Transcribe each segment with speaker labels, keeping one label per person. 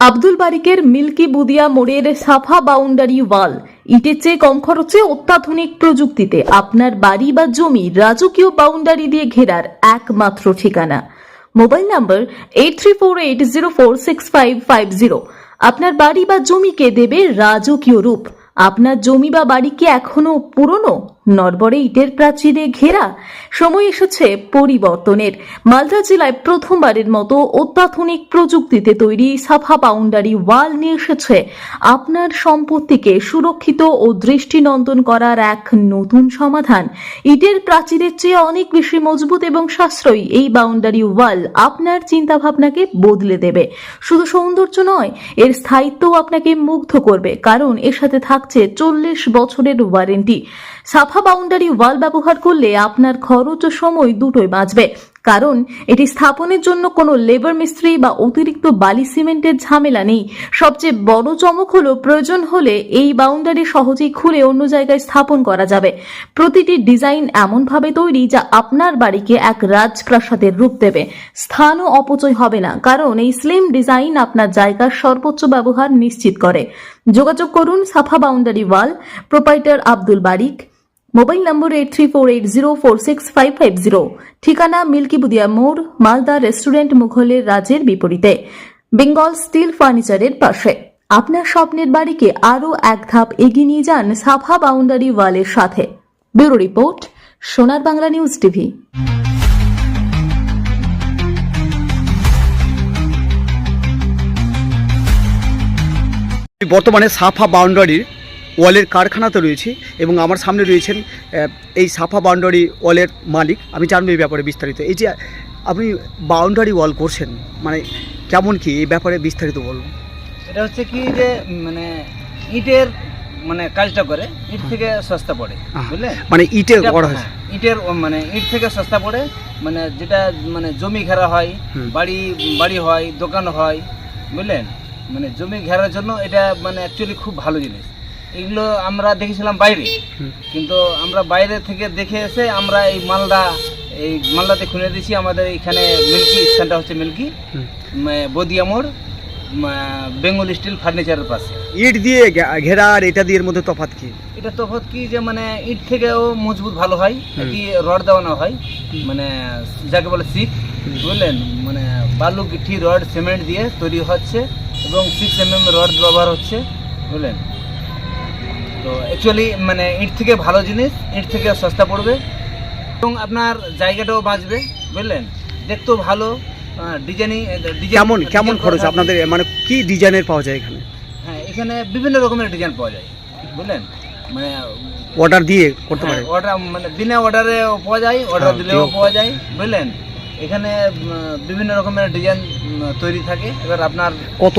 Speaker 1: Abdul বারিকের milky বুদিয়া মোড়ের সাফা boundary ওয়াল, ইটের চেয়ে কম খরচে অত্যাধুনিক প্রযুক্তিতে আপনার বাড়ি বা জমি রাজকীয় বাউন্ডারি দিয়ে ঘেরার একমাত্র ঠিকানা। Mobile number eight three four eight zero four six five five zero আপনার বাড়ি বা জমিকে দেবে রাজকীয় রূপ। আপনার জমি বা বাড়ি কি এখনও পুরনো? নরবরে ইটের প্রাচীরে ঘেরা। সময় এসেছে পরিবর্তনের। মালদা জেলায় প্রথমবারের মতো অত্যাধুনিক প্রযুক্তিতে তৈরি সাফা বাউন্ডারি ওয়াল নিয়ে এসেছে। আপনার সম্পত্তিকে সুরক্ষিত ও দৃষ্টিনন্দন করার এক নতুন সমাধান। ইটের প্রাচীরের চেয়ে অনেক বেশি মজবুত এবং সাশ্রয়ী এই বাউন্ডারি ওয়াল আপনার চিন্তাভাবনাকে বদলে দেবে। শুধু সৌন্দর্য নয়, এর স্থায়িত্বও আপনাকে মুগ্ধ করবে, কারণ এর সাথে থাকছে চল্লিশ বছরের ওয়ারেন্টি। সাফা বাউন্ডারি ওয়াল ব্যবহার করলে আপনার খরচ ও সময় দুটোই বাঁচবে। কারণ এটি স্থাপনের জন্য কোনো লেবার মিস্ত্রি বা অতিরিক্ত বালি সিমেন্টের ঝামেলা নেই। সবচেয়ে বড় চমক হলো প্রয়োজন হলে এই বাউন্ডারি সহজেই খুলে অন্য জায়গায় স্থাপন করা যাবে। প্রতিটি ডিজাইন এমনভাবে তৈরি যা আপনার বাড়িকে এক রাজপ্রাসাদের রূপ দেবে। স্থানও অপচয় হবে না, কারণ এই স্লিম ডিজাইন আপনার জায়গার সর্বোচ্চ ব্যবহার নিশ্চিত করে। যোগাযোগ করুন Safa boundary wall proprietor Abdul Barik. Mobile number eight three four eight zero four six five five zero ঠিকানা মিল্কিবুদিয়া মোড় মালদা রেস্টুরেন্ট মুঘলের রাজের বিপরীতে বেঙ্গল স্টিল ফার্নিচারের পাশে। আপনার স্বপ্নের বাড়িকে আরও এক ধাপ এগিয়ে নিয়ে যান সাফা বাউন্ডারি ওয়ালের সাথে। ব্যুরো রিপোর্ট, সোনার বাংলা নিউজ টিভি।
Speaker 2: বর্তমানে সাফা বাউন্ডারির ওয়ালের কারখানাতে রয়েছি এবং আমার সামনে রয়েছেন এই সাফা বাউন্ডারি ওয়ালের মালিক। আমি জানব এই ব্যাপারে বিস্তারিত। এই যে আপনি বাউন্ডারি ওয়াল করছেন মানে কেমন কি এই ব্যাপারে বিস্তারিত বলুন।
Speaker 3: এটা হচ্ছে কি যে মানে ইটের মানে কাজটা করে ইট থেকে সস্তা পড়ে বুঝলে
Speaker 2: মানে
Speaker 3: ইটের
Speaker 2: করা হয়েছে।
Speaker 3: হ্যাঁ, ইটের মানে ইট থেকে সস্তা পড়ে মানে যেটা মানে জমি ঘেরা হয় বাড়ি বাড়ি হয় দোকান হয় বুঝলেন? মানে জমি ঘেরার জন্য এটা মানে অ্যাকচুয়ালি খুব ভালো জিনিস। এগুলো আমরা দেখেছিলাম বাইরে। কিন্তু আমরা বাইরে থেকে দেখে এসে আমরা এই মালদা এই মালদাতে খুলে দিয়েছি। আমাদের এখানে মিল্কি স্থানটা হচ্ছে মিল্কি। বদিয়া মোড় বেঙ্গল স্টিল ফার্নিচারের পাশে।
Speaker 2: ইট দিয়ে ঘেরা আর এটা দিয়ে মধ্যে তফাৎ কি?
Speaker 3: এটা তফাৎ কি যে মানে ইট থেকেও মজবুত ভালো হয়। কি রড দেওয়ানো হয় মানে যাকে বলে সিক বুঝলেন? মানে বালু গিঠি রড সিমেন্ট দিয়ে তৈরি হচ্ছে এবং সিক্স এম এম রড ব্যবহার হচ্ছে বুঝলেন? তো অ্যাকচুয়ালি মানে ইট থেকে ভালো জিনিস ইট থেকে সস্তা পড়বে এবং আপনার জায়গাটাও বাঁচবে বুঝলেন? দেখতেও ভালো ডিজাইনিং
Speaker 2: কেমন কেমন খরচ আপনাদের মানে কি ডিজাইনের পাওয়া যায় এখানে?
Speaker 3: হ্যাঁ এখানে বিভিন্ন রকমের ডিজাইন পাওয়া যায় বুঝলেন? মানে
Speaker 2: অর্ডার দিয়ে করতে পারে
Speaker 3: অর্ডার মানে বিনা অর্ডারে পাওয়া যায় অর্ডার
Speaker 2: হ্যাঁ,
Speaker 3: দিলেও পাওয়া যায় বুঝলেন? এখানে বিভিন্ন রকমের ডিজাইন তৈরি থাকে। এবার আপনার
Speaker 2: কত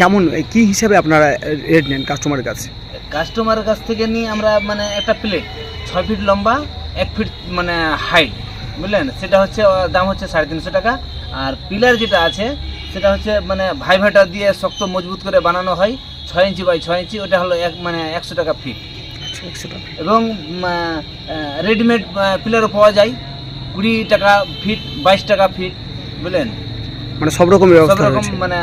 Speaker 2: কেমন কি হিসাবে আপনারা রেট নেন কাস্টমারের কাছে?
Speaker 3: কাস্টমারের কাছ থেকে নিয়ে আমরা মানে একটা প্লেট ছয় ফিট লম্বা এক ফিট মানে হাইট বুঝলেন? সেটা হচ্ছে দাম হচ্ছে সাড়ে তিনশো টাকা। আর পিলার যেটা আছে সেটা হচ্ছে মানে ভাই ভাইভাটা দিয়ে শক্ত মজবুত করে বানানো হয় ছয় ইঞ্চি বাই ছয় ইঞ্চি ওটা হলো এক মানে একশো টাকা ফিট
Speaker 2: আচ্ছা, একশো টাকা।
Speaker 3: এবং রেডিমেড পিলারও পাওয়া যায় কুড়ি টাকা ফিট বাইশ টাকা ফিট বুঝলেন?
Speaker 2: মানে সব রকমের
Speaker 3: সব রকম মানে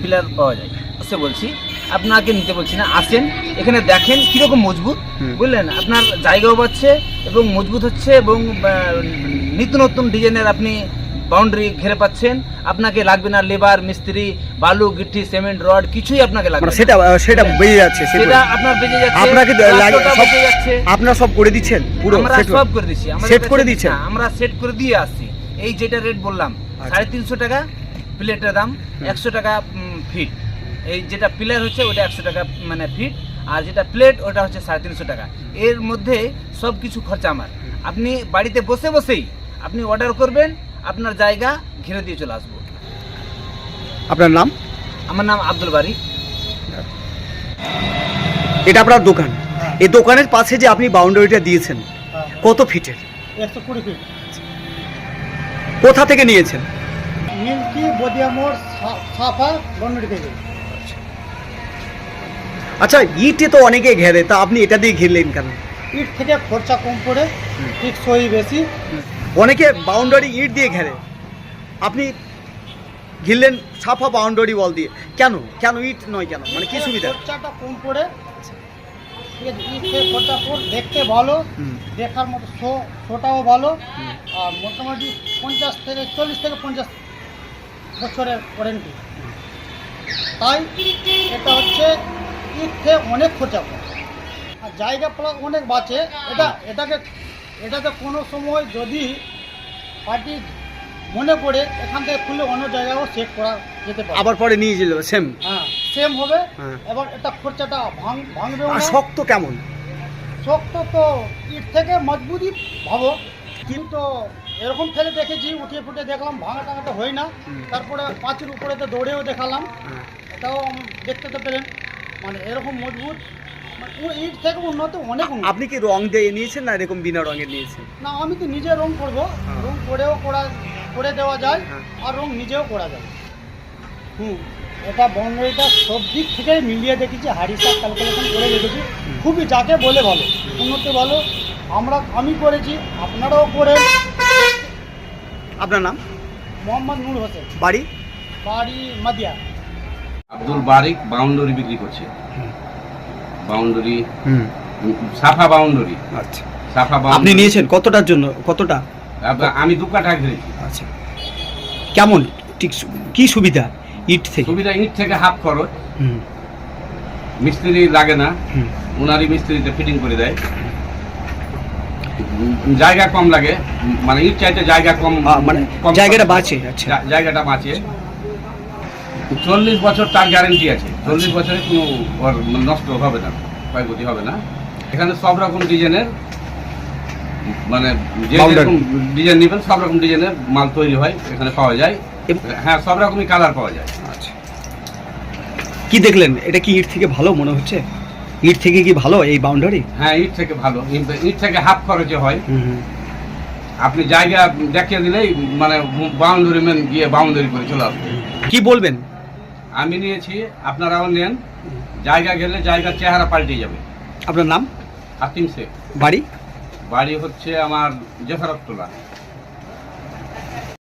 Speaker 3: পিলার পাওয়া যায়। সে বলছি? আপনাকে নিতে বলছি না আসেন এখানে দেখেন কীরকম মজবুত বুঝলেন? আপনার জায়গাও পাচ্ছে এবং মজবুত হচ্ছে এবং নিত্য নতুন ডিজাইনের আপনি বাউন্ডারি ঘিরে পাচ্ছেন। আপনাকে লাগবে না লেবার মিস্ত্রি বালু গিট্টি সিমেন্ট রড কিছুই আপনাকে লাগবে
Speaker 2: মানে সেটা সেটা বেরিয়ে যাচ্ছে সেটা
Speaker 3: সেটা আপনার বেঁচে যাচ্ছে
Speaker 2: আপনাকে তো লাগে- সব-
Speaker 3: বেঁচে যাচ্ছে।
Speaker 2: আপনারা সব করে দিচ্ছেন পুরো
Speaker 3: আমরা সব করে দিচ্ছি। আমাদের
Speaker 2: set
Speaker 3: কাছে-
Speaker 2: করে দিচ্ছেন?
Speaker 3: হ্যাঁ, আমরা সেট করে দিয়ে আসছি। এই যেটা রেট বললাম
Speaker 2: আচ্ছা।
Speaker 3: সাড়ে তিনশো টাকা প্লেটের দাম একশো টাকা ফিট এই যেটা পিলার হচ্ছে ওটা একশো টাকা মানে ফিট আর যেটা প্লেট ওটা হচ্ছে সাড়ে তিনশো টাকা। এর মধ্যে সব কিছু খরচা আমার। আপনি বাড়িতে বসে বসেই আপনি অর্ডার করবেন আপনার জায়গা ঘিরে দিয়ে চলে আসব।
Speaker 2: আপনার নাম?
Speaker 3: আমার নাম আব্দুল বারি।
Speaker 2: এটা আপনার দোকান। এই দোকানের পাশে যে আপনি বাউন্ডারিটা দিয়েছেন কত ফিটের
Speaker 4: একশো কুড়ি ফিট
Speaker 2: কোথা থেকে নিয়েছেন?
Speaker 4: মিল্কি বদিয়া মোড় সাফা বন্ডরি থেকে।
Speaker 2: আচ্ছা ইটে তো অনেকে ঘেরে তা আপনি এটা দিয়ে ঘিরলেন কেন?
Speaker 4: ইট থেকে খরচা কম পড়ে টিকসই বেশি।
Speaker 2: অনেকে বাউন্ডারি ইট দিয়ে ঘেরে। আপনি ঘিরলেন সাফা বাউন্ডারি ওয়াল দিয়ে। কেন? কেন ইট নয় কেন? মানে কি সুবিধা?
Speaker 4: খরচাটা কম পড়ে। খরচা দেখতে ভালো দেখার মতো শো শোটাও ভালো। আর মোটামুটি পঞ্চাশ থেকে চল্লিশ থেকে পঞ্চাশ বছরের ওয়ারেন্টি তাই এটা হচ্ছে ইট থেকে অনেক খরচা পড়ে আর জায়গা প্লাস অনেক বাঁচে এটা এটাকে এটাতে কোনো সময় যদি পার্টি মনে করে এখান থেকে খুলে অন্য জায়গাও চেক করা যেতে পারে।
Speaker 2: আবার পরে নিয়ে যেল সেম
Speaker 4: হ্যাঁ সেম হবে।
Speaker 2: হ্যাঁ।
Speaker 4: এবার এটা খরচাটা ভাঙ ভাঙবে
Speaker 2: শক্ত কেমন?
Speaker 4: শক্ত তো ইট থেকে মজবুতি ভাবো। কিন্তু এরকম ফেলে দেখেছি উঠিয়ে ফুটে দেখলাম ভাঙা টাঙাটা হয় না। তারপরে পাঁচের উপরে তো দৌড়েও দেখালাম।
Speaker 2: হ্যাঁ।
Speaker 4: এটাও দেখতে তো পেলেন। মানে এরকম মজবুত মানে ও ইট থেকে উন্নত অনেক
Speaker 2: আপনি কি রং দিয়ে নিয়েছেন না এরকম বিনা রঙের নিয়েছেন?
Speaker 4: না আমি তো নিজে রং করব।
Speaker 2: হ্যাঁ।
Speaker 4: রং করেও করা করে দেওয়া যায়
Speaker 2: হ্যাঁ।
Speaker 4: আর রং নিজেও করা যায়। হুম এটা বাউন্ডারিটা সব দিক থেকে মিলিয়ে দেখেছি হারিসার ক্যালকুলেশন করে রেখেছি খুবই যাকে বলে ভালো উন্নত ভালো আমরা আমি করেছি আপনারাও করেন।
Speaker 2: আপনার নাম?
Speaker 4: মোহাম্মদ নূর হোসেন।
Speaker 2: বাড়ি?
Speaker 4: বাড়ি মাদিয়া।
Speaker 5: আব্দুল বারিক বাউন্ডারি বিক্রি করছে। বাউন্ডারি সাফা বাউন্ডারি।
Speaker 2: আচ্ছা।
Speaker 5: সাফা
Speaker 2: আপনি নিয়েছেন কতটার জন্য কতটা?
Speaker 5: আমি দু কাঠা ঘিরেছি
Speaker 2: আচ্ছা। কেমন? ঠিক কি সুবিধা ইট থেকে?
Speaker 5: সুবিধা ইট থেকে হাফ খরচ। মিস্ত্রি লাগে না। ওনারই মিস্ত্রিতে ফিটিং করে দেয়। জায়গা কম লাগে। মানে ইট চাইতে জায়গা কম
Speaker 2: মানে জায়গাটা বাঁচে আচ্ছা।
Speaker 5: জায়গাটা বাঁচে। চল্লিশ বছর তার গ্যারেন্টি আছে। চল্লিশ বছরে কোনো নষ্ট হবে না ক্ষয়ক্ষতি হবে না। এখানে সব রকম ডিজাইনের মানে যে
Speaker 2: Boundary.
Speaker 5: রকম ডিজাইন নেবেন সব রকম ডিজাইনের মাল তৈরি হয় এখানে পাওয়া যায়। হ্যাঁ সব রকমই কালার পাওয়া যায়।
Speaker 2: আচ্ছা। কি দেখলেন? এটা কি ইট থেকে ভালো মনে হচ্ছে? ইট থেকে কি ভালো এই বাউন্ডারি
Speaker 5: হ্যাঁ ইট থেকে ভালো। ইট- ইট থেকে হাফ খরচে হয়। আপনি জায়গা দেখিয়ে দিলেই মানে বাউন্ডারি ম্যান গিয়ে বাউন্ডারি করে চলে আসবে।
Speaker 2: কি বলবেন?
Speaker 5: আমি নিয়েছি আপনারাও নেন। জায়গা গেলে জায়গার চেহারা পাল্টে যাবে।
Speaker 2: আপনার নাম?
Speaker 5: হাতিম শেখ।
Speaker 2: বাড়ি?
Speaker 5: বাড়ি হচ্ছে আমার জেফারতলা।